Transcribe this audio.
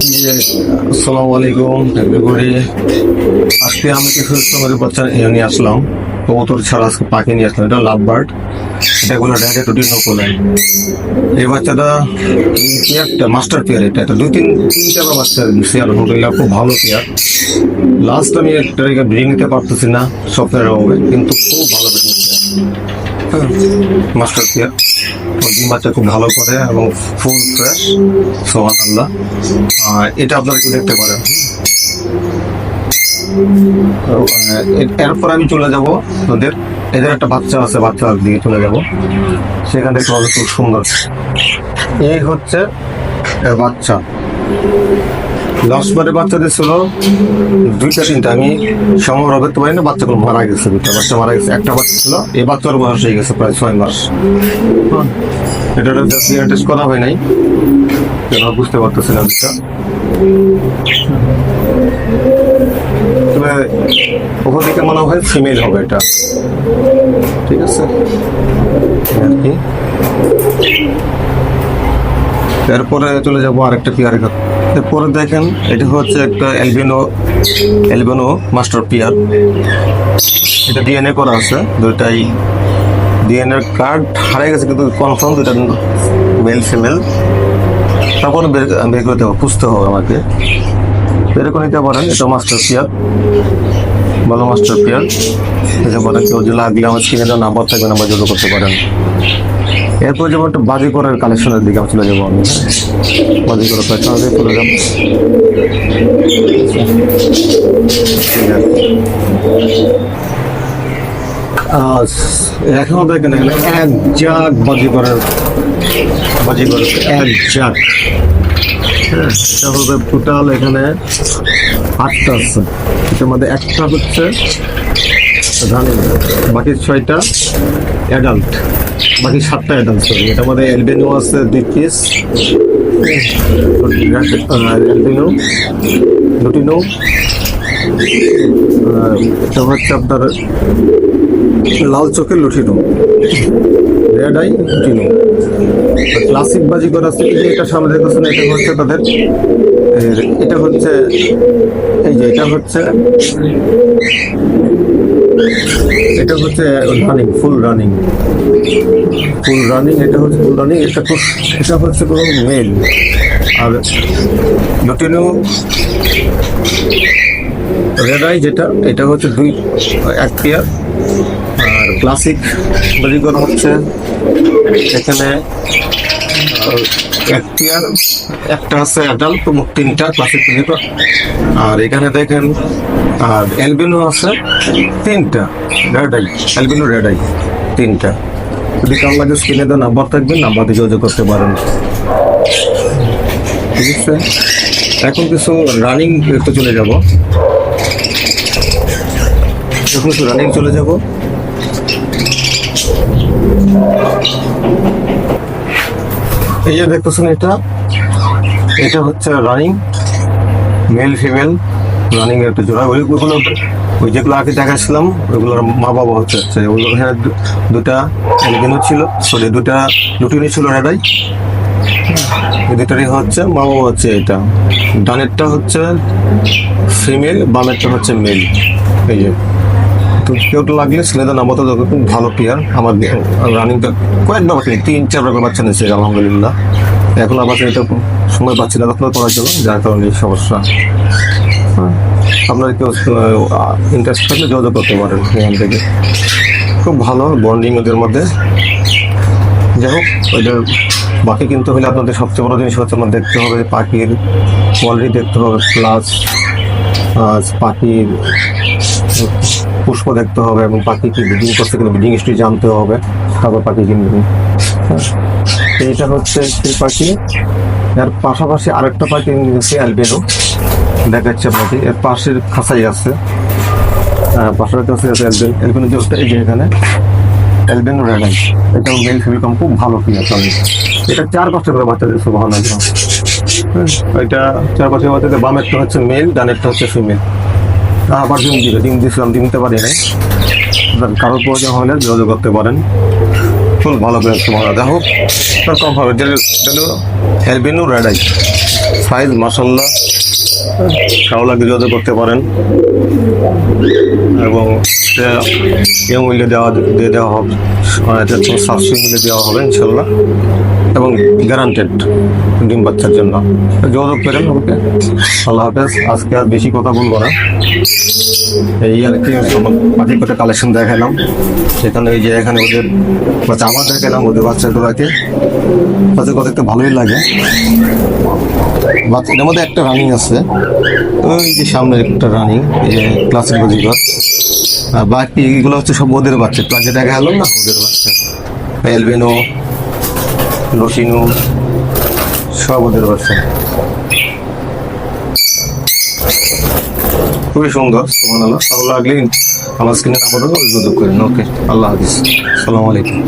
আসসালামু আলাইকুম আজকে আমি বাচ্চা নিয়ে আসলাম। ছাড়া পাখি নিয়ে আসলাম। এটা লাভ বার্ড। এটা এই বাচ্চাটা মাস্টার পেয়ার এটা। তিন খুব ভালো লাস্ট আমি একটা নিতে পারতেছি না স্বপ্নের অভাবে। কিন্তু খুব ভালো মাস্টার ডিম বাচ্চা খুব ভালো করে এবং ফুল ফ্রেশ সোহান আল্লাহ এটা আপনারা একটু দেখতে পারেন। এরপর আমি চলে যাব ওদের, এদের একটা বাচ্চা আছে, বাচ্চার দিকে চলে যাব। সেখান থেকে খুব সুন্দর। এই হচ্ছে বাচ্চা। লাস্ট বারে বাচ্চা দিয়েছিল দুইটা তিনটা। আমি সংগ্রহ করতে পারি না, বাচ্চাগুলো মারা গেছে দুটা বাচ্চা মারা গেছে, একটা বাচ্চা ছিল। এই বাচ্চার বয়স হয়ে গেছে প্রায় ছয় মাস। এটা টেস্ট করা হয় নাই। কেন বুঝতে পারতেছি না বিষয়টা। তবে ওখান থেকে মনে হয় ফিমেল হবে এটা। ঠিক আছে? আর কি? এরপরে চলে যাব আরেকটা পিয়ার এরপরে দেখেন, এটা হচ্ছে একটা এলবিনো এলবিনো মাস্টার পিয়ার। এটা ডিএনএ করা আছে, দুইটাই ডিএনএ কার্ড হারিয়ে গেছে, কিন্তু কনফার্ম দুটা মেল ফিমেল তারপরে বের করতে হবে খুঁজতে হবে আমাকে। বের করে নিতে পারেন, এটা মাস্টার পিয়ার, ভালো মাস্টার পিয়ার। এটা পারেন কেউ যদি লাগলে আমার স্ক্রিনে নাম্বার থাকবে, নাম্বার যোগাযোগ করতে পারেন। এরপর যেমন একটা বাজি করার কালেকশনের দিকে চলে যাব আমি। বাজি করার কালেকশনের দিকে চলে যাব। এখনও দেখেন এক জাগ বাজি করার বাজি করার এক জাগ। হ্যাঁ, এটা টোটাল এখানে আটটা আছে। এটার মধ্যে একটা হচ্ছে রানিং বাকি ছয়টা অ্যাডাল্ট বাকি সাতটা অ্যাডাল্ট সরি এটা মধ্যে এলবেনো আছে দুই পিস এলবেনো লুটিনো এটা হচ্ছে আপনার লাল চোখের lutino red eye lutino classic বাজি করা আছে এটা সামনে দেখতেছেন, এটা হচ্ছে তাদের এটা হচ্ছে, এই যে এটা হচ্ছে এটা হচ্ছে running full running full running এটা হচ্ছে ফুল রানিং এটা এটা হচ্ছে কোনো মেল আর লুটিনো রেড আই যেটা, এটা হচ্ছে দুই এক পেয়ার আর ক্লাসিক বাজি হচ্ছে এখানে এক একটা আছে অ্যাডাল্ট তিনটা ক্লাসিক বাজি আর এখানে দেখেন, আর এলবিনো আছে, তিনটা red eye albino red eye তিনটা। যদি কারও লাগে স্ক্রিনে দেওয়া নাম্বার থাকবে নাম্বার দিয়ে যোগাযোগ করতে পারেন। ঠিক আছে? এখন কিছু রানিং একটু চলে যাব। এখন কিছু রানিং চলে যাব। এই যে দেখতেছেন এটা এটা হচ্ছে রানিং মেল ফিমেল রানিং একটা জোড়া। ওই ওইগুলো ওই যেগুলো আগে দেখাচ্ছিলাম ওইগুলোর মা বাবা হচ্ছে এখানে দু- দুটা এলবিনো ছিল সরি দুটা লুটিনি ছিল এই দুটারই হচ্ছে মা বাবা হচ্ছে এটা। ডানেরটা হচ্ছে ফিমেল বামেরটা হচ্ছে মেল এই যে। তো কেউ লাগলে ছেলেদের নাম তো খুব ভালো প্লেয়ার আমার রানিংটা কয়েকবার বাচ্চা তিন চার রকম বাচ্চা নিয়েছে আলহামদুলিল্লাহ। এখন আবার এটা সময় পাচ্ছি না আপনার করার জন্য যার কারণে সমস্যা। হ্যাঁ, আপনার কেউ ইন্টারেস্ট থাকলে যোগাযোগ করতে পারেন এখান থেকে। খুব ভালো বন্ডিং ওদের মধ্যে। যাই হোক ওইটার বাকি কিন্তু হলে আপনাদের সবচেয়ে বড় জিনিস হচ্ছে আপনার দেখতে হবে পাখির কোয়ালিটি দেখতে হবে প্লাস পাখির পুষ্প দেখতে হবে এবং পাখি কি ব্রিডিং করছে কিনা ব্রিডিং হিস্ট্রি জানতে হবে। তারপর পাখি কিনবেন এটা হচ্ছে সেই পাখি। এর পাশাপাশি আরেকটা পাখি নিয়েছে অ্যালবেনো দেখাচ্ছে আপনাকে। এর পাশের খাঁচাই আছে। পাশের কাছে আছে অ্যালবেন অ্যালবেনো যে এই যে এখানে অ্যালবেনো রেডাই এটা মেল ফিমেল কম খুব ভালো কি আছে এটা চার পাঁচটা করে বাচ্চা দিচ্ছে ভালো লাগবে এটা চার পাঁচটা বাচ্চাতে বামেরটা হচ্ছে মেল ডানেরটা হচ্ছে ফিমেল আবার ডিম দিবে ডিম দিয়েছিলাম ডিম দিতে পারি নাই। কারোর প্রয়োজন হলে যোগাযোগ করতে পারেন। খুব ভালো করে তোমার দেখা কম হবে হেলবিনু রেডাই সাইজ মাসাল্লাহ লাগলে যোগাযোগ করতে পারেন। এবং মূল্যে দেওয়া, দিয়ে দেওয়া হবে। সাশ্রয়ী মূল্যে দেওয়া হবে, ইনশাল্লাহ। এবং গ্যারান্টেড ডিম বাচ্চার জন্য। যোগাযোগ করেন ওকে আল্লাহ হাফেজ, আজকে আর বেশি কথা বলব না। এই আর কি পাখি কটা কালেকশন দেখালাম সেখানে এই যে এখানে ওদের বাচ্চা, আমার দেখালাম ওদের বাচ্চাগুলোকে। বাচ্চা কথা একটু ভালোই লাগে। বাচ্চাদের মধ্যে একটা রানিং আছে। ওই যে সামনে একটা রানিং এই যে ক্লাসিক বাজিঘর। আর বাকি এগুলো হচ্ছে সব ওদের বাচ্চা। প্লাজে দেখা গেল না, ওদের বাচ্চা। এলবেনো লসিনো সব ওদের বাচ্চা। খুবই সুন্দর সুমান আল্লাহ ভালো লাগলে আমার স্ক্রিনে নাম্বারও যোগাযোগ করেন। ওকে আল্লাহ হাফিজ। সালামু আলাইকুম।